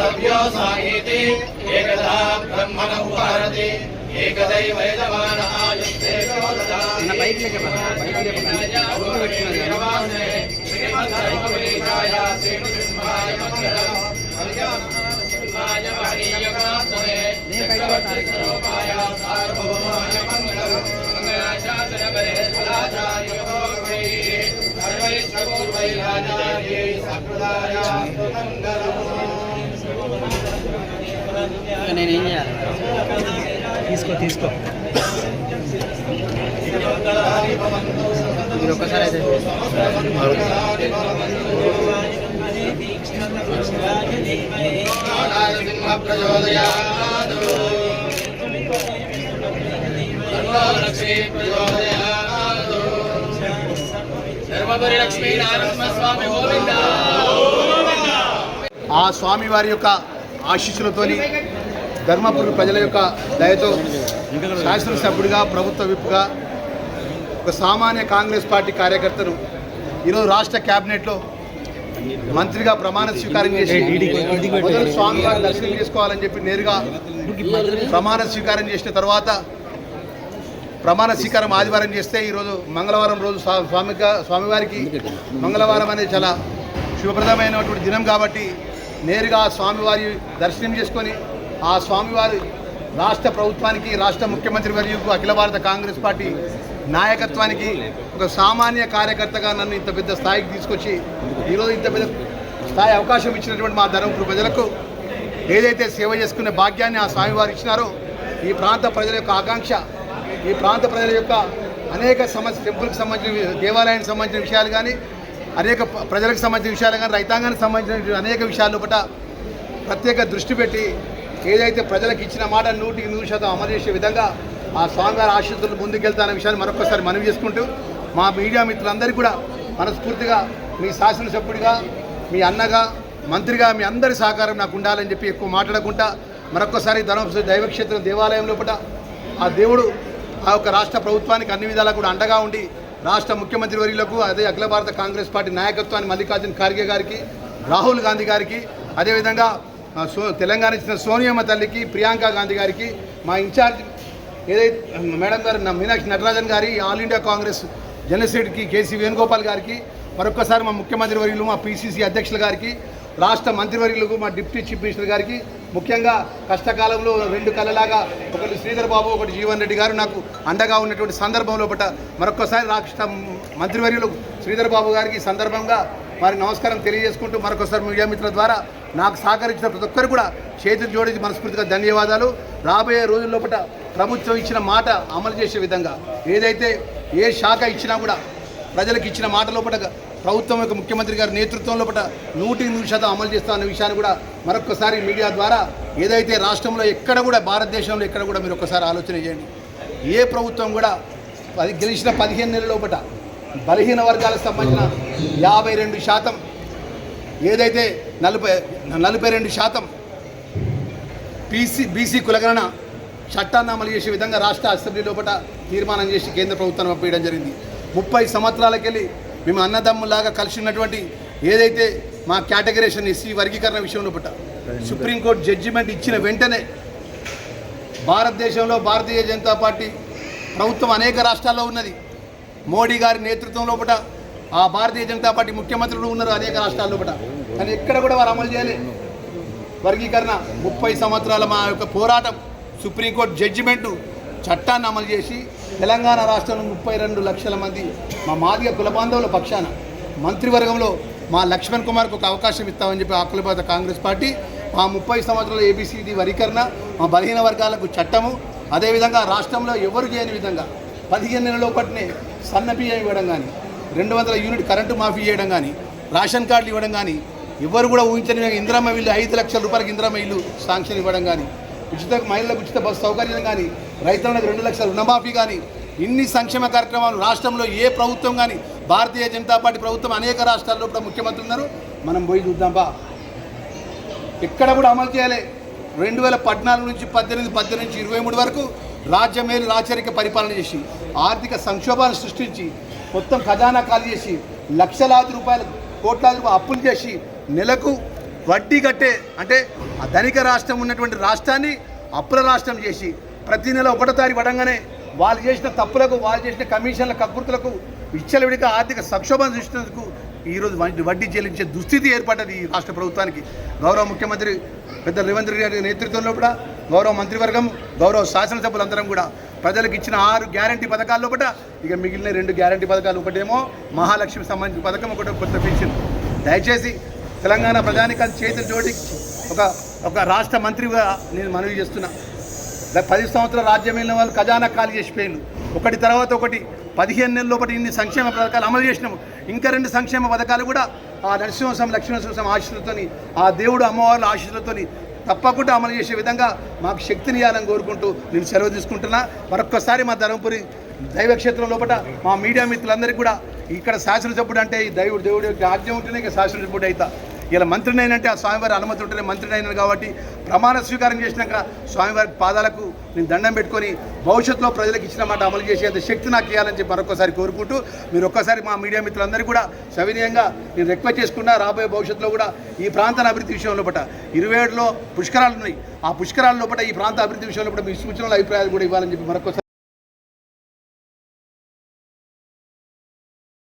मदभ्यो सायेति एकदा ब्रह्मण उपहरति एकदैव यजमानः युक्तेको ददाति श्रीमद्भगवद्गीताय श्रीनृसिंहाय मङ्गलम् कल्याणसिंहाय महनीयकात्मने चक्रवर्तिस्वरूपाय सार्वभौमाय मङ्गलम् मङ्गलाचार्यपरे फलाचार्योगैः सर्वैश्वपूर्वैराचार्यै सकृदायास्तु मङ्गलम् ఇక నేను ఏం చేయాలి? తీసుకో తీసుకో. మీరు ఒక్కసారి అయితే ఆ స్వామివారి యొక్క ఆశీస్సులతోని ధర్మపురి ప్రజల యొక్క దయతో శాసనసభ్యుడిగా ప్రభుత్వ విప్గా ఒక సామాన్య కాంగ్రెస్ పార్టీ కార్యకర్తను ఈరోజు రాష్ట్ర క్యాబినెట్లో మంత్రిగా ప్రమాణ స్వీకారం చేసి మొదలు స్వామివారి దర్శనం చేసుకోవాలని చెప్పి నేరుగా ప్రమాణ స్వీకారం చేసిన తర్వాత ప్రమాణ స్వీకారం ఆదివారం చేస్తే ఈరోజు మంగళవారం రోజు స్వా- స్వామివారికి మంగళవారం అనేది చాలా శుభప్రదమైనటువంటి దినం కాబట్టి నేరుగా స్వామివారి దర్శనం చేసుకొని ఆ స్వామివారి రాష్ట్ర ప్రభుత్వానికి రాష్ట్ర ముఖ్యమంత్రి వర్యుకు అఖిల భారత కాంగ్రెస్ పార్టీ నాయకత్వానికి ఒక సామాన్య కార్యకర్తగా నన్ను ఇంత పెద్ద స్థాయికి తీసుకొచ్చి ఈరోజు ఇంత పెద్ద స్థాయి అవకాశం ఇచ్చినటువంటి మా ధర్మపురి ప్రజలకు ఏదైతే సేవ చేసుకునే భాగ్యాన్ని ఆ స్వామివారు ఇచ్చినారో ఈ ప్రాంత ప్రజల యొక్క ఆకాంక్ష ఈ ప్రాంత ప్రజల యొక్క అనేక సమస్య టెంపుల్కి సంబంధించిన దేవాలయానికి సంబంధించిన విషయాలు కానీ అనేక ప్రజలకు సంబంధించిన విషయాలు కానీ రైతాంగానికి సంబంధించిన అనేక విషయాల పట ప్రత్యేక దృష్టి పెట్టి ఏదైతే ప్రజలకు ఇచ్చిన మాట నూటికి నూరు శాతం అమలు చేసే విధంగా ఆ స్వామివారి ఆశీస్సులు ముందుకెళ్తాననే విషయాన్ని మరొకసారి మనవి చేసుకుంటూ మా మీడియా మిత్రులందరికీ కూడా మనస్ఫూర్తిగా మీ శాసనసభ్యుడిగా మీ అన్నగా మంత్రిగా మీ అందరి సహకారం నాకు ఉండాలని చెప్పి ఎక్కువ మాట్లాడకుండా మరొకసారి ధర్మపురి దైవక్షేత్రం దేవాలయం లోపల ఆ దేవుడు ఆ యొక్క రాష్ట్ర ప్రభుత్వానికి అన్ని విధాలా కూడా అండగా ఉండి రాష్ట్ర ముఖ్యమంత్రి వర్యులకు అదే అఖిల భారత కాంగ్రెస్ పార్టీ నాయకత్వాన్ని మల్లికార్జున ఖార్గే గారికి రాహుల్ గాంధీ గారికి అదేవిధంగా సో తెలంగాణ ఇచ్చిన సోనియమ్మ తల్లికి ప్రియాంక గాంధీ గారికి మా ఇన్ఛార్జ్ ఏదైతే మేడం గారు మీనాక్షి నటరాజన్ గారి ఆల్ ఇండియా కాంగ్రెస్ జనరల్ సెక్రటరీకి కేసీ వేణుగోపాల్ గారికి మరొక్కసారి మా ముఖ్యమంత్రి వర్యులు మా పిసిసి అధ్యక్షుల గారికి రాష్ట్ర మంత్రివర్యులకు మా డిప్యూటీ చీఫ్ మినిస్టర్ గారికి ముఖ్యంగా కష్టకాలంలో రెండు కళ్ళలాగా ఒకటి శ్రీధర్ బాబు ఒకటి జీవన్ రెడ్డి గారు నాకు అండగా ఉన్నటువంటి సందర్భంలో పట మరొకసారి రాష్ట్ర మంత్రివర్యులు శ్రీధర్ బాబు గారికి సందర్భంగా వారి నమస్కారం తెలియజేసుకుంటూ మరొకసారి మీడియా మిత్రుల ద్వారా నాకు సహకరించిన ప్రతి ఒక్కరు కూడా చేతులు జోడించి మనస్ఫూర్తిగా ధన్యవాదాలు. రాబోయే రోజుల్లోపట ప్రభుత్వం ఇచ్చిన మాట అమలు చేసే విధంగా ఏదైతే ఏ శాఖ ఇచ్చినా కూడా ప్రజలకు ఇచ్చిన మాట లోపల ప్రభుత్వం యొక్క ముఖ్యమంత్రి గారి నేతృత్వంలో పట నూటికి నూరు శాతం అమలు చేస్తా అన్న విషయాన్ని కూడా మరొకసారి మీడియా ద్వారా ఏదైతే రాష్ట్రంలో ఎక్కడ కూడా భారతదేశంలో ఎక్కడ కూడా మీరు ఒక్కసారి ఆలోచన చేయండి. ఏ ప్రభుత్వం కూడా పది గెలిచిన పదిహేను నెలల లోపల బలహీన వర్గాలకు సంబంధించిన యాభై రెండు శాతం ఏదైతే నలభై నలభై రెండు శాతం పీసీ బీసీ కులగణన చట్టాన్ని అమలు చేసే విధంగా రాష్ట్ర అసెంబ్లీ లోపల తీర్మానం చేసి కేంద్ర ప్రభుత్వాన్ని పంపించడం జరిగింది. ముప్పై సంవత్సరాలకెళ్ళి మేము అన్నదమ్ములాగా కలిసి ఉన్నటువంటి ఏదైతే మా కేటగరేషన్ ఎస్సీ వర్గీకరణ విషయంలో లోపల సుప్రీంకోర్టు జడ్జిమెంట్ ఇచ్చిన వెంటనే భారతదేశంలో భారతీయ జనతా పార్టీ ప్రభుత్వం అనేక రాష్ట్రాల్లో ఉన్నది. మోడీ గారి నేతృత్వం లోపల ఆ భారతీయ జనతా పార్టీ ముఖ్యమంత్రులు ఉన్నారు అనేక రాష్ట్రాల లోపల కానీ ఎక్కడ కూడా వారు అమలు చేయలేదు వర్గీకరణ ముప్పై సంవత్సరాల మా యొక్క పోరాటం సుప్రీంకోర్టు జడ్జిమెంటు చట్టాన్ని అమలు చేసి తెలంగాణ రాష్ట్రంలో ముప్పై రెండు లక్షల మంది మా మాదిగ కుల బాంధవుల పక్షాన మంత్రివర్గంలో మా లక్ష్మణ్ కుమార్కు ఒక అవకాశం ఇస్తామని చెప్పి అఖిలభారత కాంగ్రెస్ పార్టీ మా ముప్పై సంవత్సరాల ఏబీసీడీ వరీకరణ మా బలహీన వర్గాలకు చట్టము అదేవిధంగా రాష్ట్రంలో ఎవరు చేయని విధంగా పదిహేను నెలల లోపటినే సన్న బియ్యం ఇవ్వడం కానీ రెండు వందల యూనిట్ కరెంటు మాఫీ చేయడం కానీ రేషన్ కార్డులు ఇవ్వడం కానీ ఎవరు కూడా ఊహించని విధంగా ఇల్లు ఐదు లక్షల రూపాయలకు ఇందిరమ్మ ఇల్లు శాంక్షన్ ఇవ్వడం కానీ ఉచిత మహిళలకు ఉచిత బస్సు సౌకర్యం కానీ రైతులకు రెండు లక్షల రుణమాఫీ కానీ ఇన్ని సంక్షేమ కార్యక్రమాలు రాష్ట్రంలో ఏ ప్రభుత్వం కానీ భారతీయ జనతా పార్టీ ప్రభుత్వం అనేక రాష్ట్రాల్లో కూడా ముఖ్యమంత్రులు ఉన్నారు. మనం పోయి చూద్దాం బా. ఎక్కడ కూడా అమలు చేయాలి. రెండు వేల పద్నాలుగు నుంచి పద్దెనిమిది పద్దెనిమిది నుంచి ఇరవై మూడు వరకు రాజ్యమేలు రాచరిక పరిపాలన చేసి ఆర్థిక సంక్షోభాన్ని సృష్టించి మొత్తం ఖజానా ఖాళీ చేసి లక్షలాది రూపాయలు కోట్లాది రూపాయలు అప్పులు చేసి నెలకు వడ్డీ కట్టే అంటే ఆ ధనిక రాష్ట్రం ఉన్నటువంటి రాష్ట్రాన్ని అప్పుల రాష్ట్రం చేసి ప్రతి నెల ఒకటో తారీఖు పడంగానే వాళ్ళు చేసిన తప్పులకు వాళ్ళు చేసిన కమిషన్ల కక్కుర్తులకు విచ్చలవిడిగా ఆర్థిక సంక్షోభం సృష్టించేందుకు ఈరోజు వడ్డీ వడ్డీ చెల్లించే దుస్థితి ఏర్పడ్డది ఈ రాష్ట్ర ప్రభుత్వానికి. గౌరవ ముఖ్యమంత్రి పెద్ద రేవంత్ రెడ్డి గారి నేతృత్వంలో కూడా గౌరవ మంత్రివర్గం గౌరవ శాసనసభ్యులందరం కూడా ప్రజలకు ఇచ్చిన ఆరు గ్యారంటీ పథకాల్లో కూడా ఇక మిగిలిన రెండు గ్యారంటీ పథకాలు ఒకటేమో మహాలక్ష్మి సంబంధించిన పథకం ఒకటి కొత్త పెన్షన్. దయచేసి తెలంగాణ ప్రజానికి చేతులు జోడి ఒక ఒక రాష్ట్ర మంత్రిగా నేను మనవి చేస్తున్నా. పది సంవత్సరాల రాజ్యం వెళ్ళిన వాళ్ళు ఖజానా ఖాళీ చేసిపోయిండు ఒకటి తర్వాత ఒకటి పదిహేను నెలల లోపల ఇన్ని సంక్షేమ పథకాలు అమలు చేసినాము. ఇంకా రెండు సంక్షేమ పథకాలు కూడా ఆ నరసింహస్వామి లక్ష్మీనరసింహస్వామి ఆశీస్సులతోని ఆ దేవుడు అమ్మవార్ల ఆశీస్సులతోని తప్పకుండా అమలు చేసే విధంగా మాకు శక్తిని ఇవ్వాలని కోరుకుంటూ నేను సెలవు తీసుకుంటున్నా. మరొక్కసారి మా ధర్మపురి దైవక్షేత్రం లోపల మా మీడియా మిత్రులందరికీ కూడా ఇక్కడ శాసనసభ్యుడు అంటే ఈ దైవుడు దేవుడు యొక్క ఆజ్ఞ ఉంటేనే ఇక శాసనసభ్యుడు అవుతా. ఇలా మంత్రిని అయినంటే ఆ స్వామివారి అనుమతి ఉంటేనే మంత్రిని అయినాను కాబట్టి ప్రమాణ స్వీకారం చేసినాక స్వామివారి పాదాలకు నేను దండం పెట్టుకొని భవిష్యత్తులో ప్రజలకు ఇచ్చిన మాట అమలు చేసేంత శక్తి నాకు ఇవ్వాలని చెప్పి మరొకసారి కోరుకుంటూ మీరు ఒక్కసారి మా మీడియా మిత్రులందరూ కూడా సవినీయంగా నేను రిక్వెస్ట్ చేసుకున్నా రాబోయే భవిష్యత్తులో కూడా ఈ ప్రాంతాల అభివృద్ధి విషయం లోపల ఇరవై ఏడులో పుష్కరాలు ఉన్నాయి. ఆ పుష్కరాల లోపల ఈ ప్రాంత అభివృద్ధి విషయంలో కూడా మీ సూచనలు అభిప్రాయాలు కూడా ఇవ్వాలని చెప్పి మరొకసారి